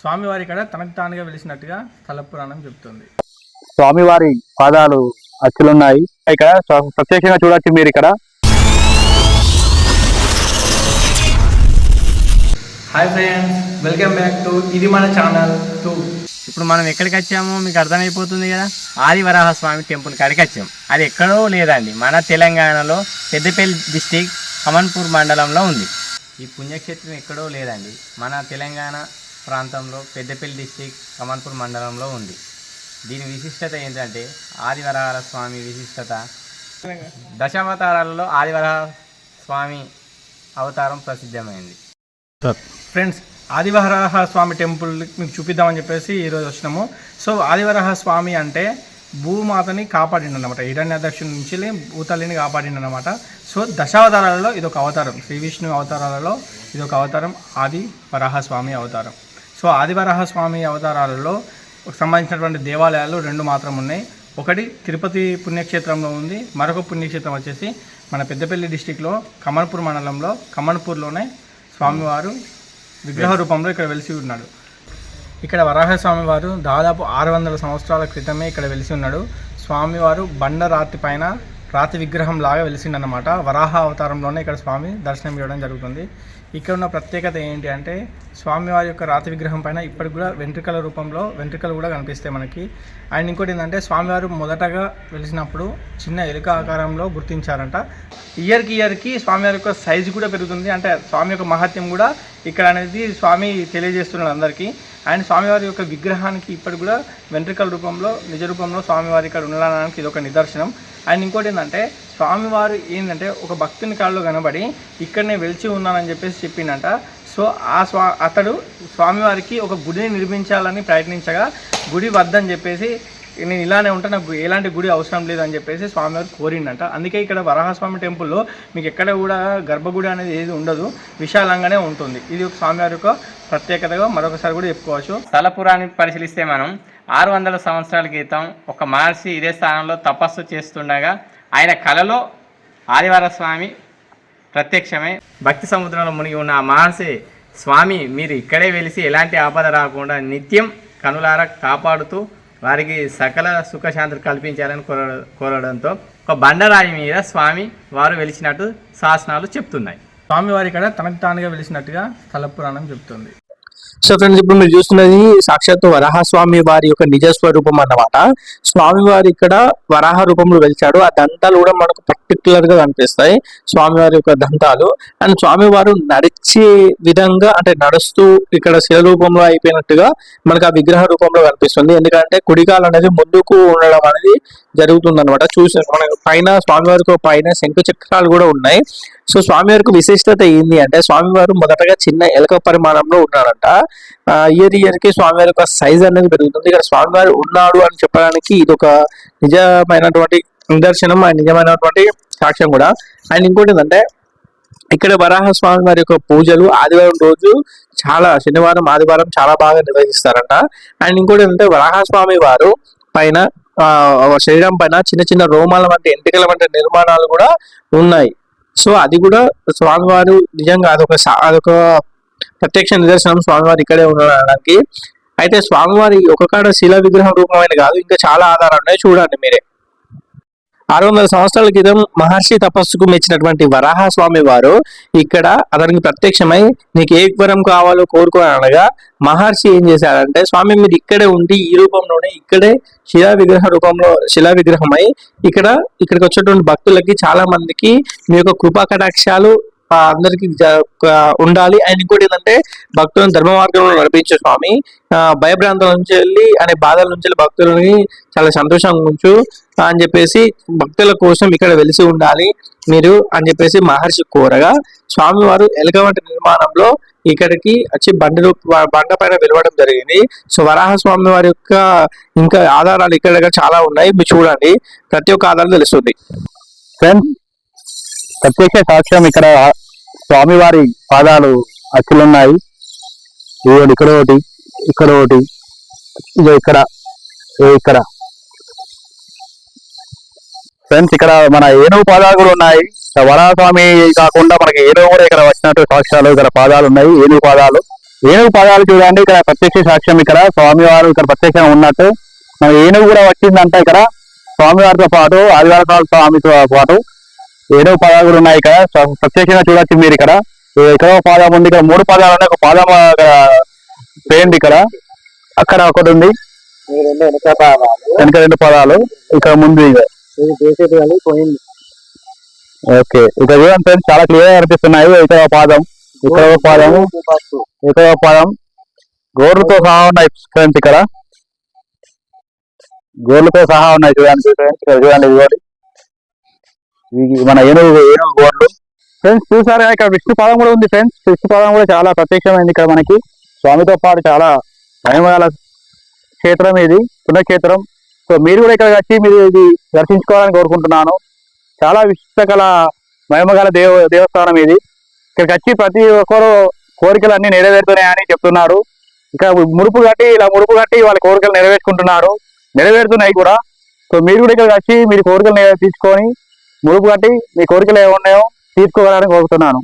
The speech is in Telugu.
స్వామివారి ఇక్కడ తనకు తానుగా వెలిసినట్టుగా స్థల పురాణం చెప్తుంది. స్వామివారి పాదాలు అచ్చులున్నాయి. ఇక్కడ ప్రత్యక్షంగా చూడొచ్చు మీరు ఇక్కడ. Hi friends welcome back to ఇది మన ఛానల్ టూ ఇప్పుడు మనం ఎక్కడికి వచ్చామో మీకు అర్థమైపోతుంది కదా? ఆదివరాహ స్వామి టెంపుల్ కాడికి వచ్చాం. అది ఎక్కడో లేదండి. మన తెలంగాణలో పెద్దపల్లి డిస్టిక్ కమన్పూర్ మండలంలో ఉంది. ఈ పుణ్యక్షేత్రం ఎక్కడో లేదండి. మన తెలంగాణ ప్రాంతంలో పెద్దపల్లి డిస్టిక్ కమన్పూర్ మండలంలో ఉంది. దీని విశిష్టత ఏంటంటే ఆదివరాహ స్వామి విశిష్టత. దశావతారాలలో ఆదివరాహ స్వామి అవతారం ప్రసిద్ధమైంది. ఫ్రెండ్స్ ఆదివరాహ స్వామి టెంపుల్ మీకు చూపిద్దామని చెప్పేసి ఈరోజు వచ్చినాము. సో ఆదివరాహ స్వామి అంటే భూమాతని కాపాడిండు అనమాట హిరణ్యదక్షుని నుంచి భూతల్లిని కాపాడిండు అనమాట సో దశావతారాలలో ఇది ఒక అవతారం. శ్రీ విష్ణు అవతారాలలో ఇది ఒక అవతారం. ఆది వరాహ స్వామి అవతారం. సో ఆదివరాహ స్వామి అవతారాలలో సంబంధించినటువంటి దేవాలయాలు రెండు మాత్రం ఉన్నాయి. ఒకటి తిరుపతి పుణ్యక్షేత్రంలో ఉంది. మరొక పుణ్యక్షేత్రం వచ్చేసి మన పెద్దపల్లి డిస్టిక్లో కమన్పూర్ మండలంలో కమన్పూర్లోనే స్వామివారు విగ్రహ రూపంలో ఇక్కడ వెలిసి ఉన్నాడు. ఇక్కడ వరాహ స్వామివారు దాదాపు ఆరు వందల సంవత్సరాల క్రితమే ఇక్కడ వెలిసి ఉన్నాడు. స్వామివారు బండరాతి పైన రాతి విగ్రహం లాగా వెలిసిండనమాట వరాహ అవతారంలోనే ఇక్కడ స్వామి దర్శనం ఇవ్వడం జరుగుతుంది. ఇక్కడ ఉన్న ప్రత్యేకత ఏంటి అంటే స్వామివారి యొక్క రాతి విగ్రహం పైన ఇప్పటికి కూడా వెంట్రుకల రూపంలో వెంట్రుకలు కూడా కనిపిస్తాయి మనకి. అండ్ ఇంకోటి ఏంటంటే స్వామివారు మొదటగా వెలిసినప్పుడు చిన్న ఎలుక ఆకారంలో గుర్తించారంట. ఇయర్కి ఇయర్కి స్వామివారి యొక్క సైజు కూడా పెరుగుతుంది. అంటే స్వామి యొక్క మహత్యం కూడా ఇక్కడ అనేది స్వామి తెలియజేస్తున్నాడు అందరికీ. అండ్ స్వామివారి యొక్క విగ్రహానికి ఇప్పటికి కూడా వెంట్రుకల రూపంలో నిజ రూపంలో స్వామివారి ఇక్కడ ఉండడానికి ఇది ఒక నిదర్శనం. అండ్ ఇంకోటి ఏంటంటే స్వామివారు ఏంటంటే ఒక భక్తుని కాళ్ళు కనబడి ఇక్కడనే వెలిచి ఉన్నానని చెప్పేసి చెప్పిందంట సో ఆ స్వా అతడు స్వామివారికి ఒక గుడిని నిర్మించాలని ప్రయత్నించగా గుడి వద్దని చెప్పేసి నేను ఇలానే ఉంటే నాకు ఎలాంటి గుడి అవసరం లేదని చెప్పేసి స్వామివారు కోరిండంట. అందుకే ఇక్కడ వరాహస్వామి టెంపుల్లో మీకు ఎక్కడ కూడా గర్భగుడి అనేది ఏది ఉండదు విశాలంగానే ఉంటుంది. ఇది ఒక స్వామివారి యొక్క ప్రత్యేకతగా మరొకసారి కూడా చెప్పుకోవచ్చు. స్థల పరిశీలిస్తే మనం ఆరు వందల సంవత్సరాల క్రితం ఒక మహర్షి ఇదే స్థానంలో తపస్సు చేస్తుండగా ఆయన కలలో ఆదివార స్వామి ప్రత్యక్షమై. భక్తి సముద్రంలో మునిగి ఉన్న ఆ మహర్షి స్వామి మీరు ఇక్కడే వెలిసి ఎలాంటి ఆపద రాకుండా నిత్యం కనులారా కాపాడుతూ వారికి సకల సుఖశాంతులు కల్పించాలని కోర కోరడంతో ఒక బండరాయి మీద స్వామి వారు వెలిచినట్టు శాసనాలు చెప్తున్నాయి. స్వామివారి ఇక్కడ తనకు తానుగా వెలిసినట్టుగా స్థల పురాణం చెప్తుంది. సో ఫ్రెండ్స్ ఇప్పుడు మీరు చూస్తున్నది సాక్షాత్ వరాహస్వామి వారి యొక్క నిజ స్వరూపం అన్నమాట. స్వామి వారి ఇక్కడ వరాహ రూపంలో వెలిచాడు. ఆ దంతాలు కూడా మనకు పర్టికులర్గా కనిపిస్తాయి. స్వామివారి యొక్క దంతాలు. అండ్ స్వామివారు నడిచే విధంగా అంటే నడుస్తూ ఇక్కడ శిల రూపంలో అయిపోయినట్టుగా మనకు ఆ విగ్రహ రూపంలో కనిపిస్తుంది. ఎందుకంటే కుడికాలు అనేది ముందుకు ఉండడం అనేది జరుగుతుంది అనమాట చూసిన మన పైన స్వామివారికి పైన శంఖ చక్రాలు కూడా ఉన్నాయి. సో స్వామివారికి విశిష్టత ఏంటి అంటే స్వామివారు మొదటగా చిన్న ఎలక పరిమాణంలో ఉన్నారంట. ఇయర్ ఇయర్కి స్వామివారి యొక్క సైజ్ అనేది పెరుగుతుంది. ఇక్కడ స్వామివారు ఉన్నాడు అని చెప్పడానికి ఇది ఒక నిజమైనటువంటి నిదర్శనం అండ్ నిజమైనటువంటి సాక్ష్యం కూడా. అండ్ ఇంకోటి ఏంటంటే ఇక్కడ వరాహ స్వామి వారి యొక్క పూజలు ఆదివారం రోజు చాలా శనివారం ఆదివారం చాలా బాగా నిర్వహిస్తారంట. అండ్ ఇంకోటి ఏంటంటే వరాహ స్వామి వారు పైన శరీరం పైన చిన్న చిన్న రోమాల వంటి ఎంటికల వంటి నిర్మాణాలు కూడా ఉన్నాయి. సో అది కూడా స్వామివారు నిజంగా అదొక సా- అదొక ప్రత్యక్ష నిదర్శనం స్వామివారు ఇక్కడే ఉండడానికి అయితే స్వామివారి ఒక కాడ శిలా విగ్రహం రూపమైన కాదు ఇంకా చాలా ఆధారాలు ఉన్నాయి. చూడండి మీరే. ఆరు వందల సంవత్సరాల క్రితం మహర్షి తపస్సుకు మెచ్చినటువంటి వరాహ స్వామి వారు ఇక్కడ అతనికి ప్రత్యక్షమై నీకు ఏ వరం కావాలో కోరుకో అనగా మహర్షి ఏం చేశారంటే స్వామి మీరు ఇక్కడే ఉండి ఈ రూపంలోనే ఇక్కడే శిలా విగ్రహ రూపంలో శిలా విగ్రహమై ఇక్కడ ఇక్కడికి వచ్చేటువంటి భక్తులకి చాలా మందికి మీ యొక్క కృపా కటాక్షాలు అందరికి జ- ఉండాలి. అండ్ ఇంకోటి ఏంటంటే భక్తులను ధర్మ మార్గంలో నడిపించే స్వామి. ఆ, భయభ్రాంతుల నుంచి వెళ్ళి అనే బాధల నుంచి వెళ్ళి భక్తులని చాలా సంతోషంగా ఉంచు అని చెప్పేసి భక్తుల కోసం ఇక్కడ వెలిసి ఉండాలి మీరు అని చెప్పేసి మహర్షి కోరగా స్వామివారు ఎలగవంటి నిర్మాణంలో ఇక్కడికి వచ్చి బండి రూప బండ పైన వెలవడం జరిగింది. సో వరాహ స్వామి వారి యొక్క ఇంకా ఆధారాలు ఇక్కడ చాలా ఉన్నాయి. మీరు చూడండి. ప్రతి ఒక్క ఆధారం తెలుస్తుంది. ఫ్రెండ్స్ ప్రత్యక్ష సాక్ష్యం ఇక్కడ స్వామివారి పాదాలు అచ్చులున్నాయి. ఇదిగోండి ఇక్కడ ఒకటి ఇక్కడ ఒకటి ఇదో ఇక్కడ ఇక్కడ. ఫ్రెండ్స్ ఇక్కడ మన ఏనుగు పాదాలు కూడా ఉన్నాయి. వరాస్వామి కాకుండా మనకి ఏనుగు కూడా ఇక్కడ వచ్చినట్టు సాక్ష్యాలు ఇక్కడ పాదాలు ఉన్నాయి ఏనుగు పాదాలు. ఏనుగు పాదాలు చూడండి ఇక్కడ ప్రత్యక్ష సాక్ష్యం ఇక్కడ. స్వామివారు ఇక్కడ ప్రత్యక్షంగా ఉన్నట్టు. మన ఏనుగు కూడా వచ్చిందంటే ఇక్కడ. స్వామివారితో పాటు ఆదివార స్వామితో పాటు. ఏడవ పదాలు కూడా ఉన్నాయి ఇక్కడ. ప్రత్యేకంగా చూడొచ్చు మీరు ఇక్కడ. ఇక్కడ ఒక పాదం ఉంది. ఇక్కడ మూడు పదాలు ఉన్నాయి. ఒక పాదం పేయండి ఇక్కడ. అక్కడ ఒకటి ఉంది. వెనక రెండు పదాలు. ఇక్కడ ముందు ఇక ఓకే. ఇక్కడ చూడండి ఫ్రెండ్స్ చాలా క్లియర్ అనిపిస్తున్నాయి ఇక్కడ పాదం. ఇక్కడ ఒక ఇక్కడ ఒక పాదం. గోర్లతో సహా ఉన్నాయి ఫ్రెండ్స్ ఇక్కడ. గోర్లతో సహా ఉన్నాయి చూడండి ఫ్రెండ్స్. ఇక్కడ చూడండి ఇదిగోండి. మన ఏనుగు ఏనుగు గోర్లు ఫ్రెండ్స్ చూసారా ఇక్కడ విష్ణు పాదం కూడా ఉంది ఫ్రెండ్స్ విష్ణు పాదం కూడా చాలా ప్రత్యక్షమైంది ఇక్కడ మనకి. స్వామితో పాటు చాలా మహిమగల క్షేత్రం ఇది పుణ్యక్షేత్రం. సో మీరు కూడా ఇక్కడ వచ్చి మీరు ఇది దర్శించుకోవాలని కోరుకుంటున్నాను. చాలా విశిష్ట గల మహిమగల దేవ దేవస్థానం ఇది. ఇక్కడికి వచ్చి ప్రతి ఒక్కరు కోరికలు అన్ని నెరవేరుతున్నాయని చెప్తున్నారు. ఇక్కడ ముడుపు కట్టి ఇలా ముడుపు కట్టి వాళ్ళ కోరికలు నెరవేర్చుకుంటున్నారు. నెరవేరుతున్నాయి కూడా. సో మీరు కూడా ఇక్కడికి వచ్చి మీరు కోరికలు తీసుకొని ముడుపు కట్టి మీ కోరికలు ఏమున్నాయో తీర్చుకోవాలని కోరుతున్నాను.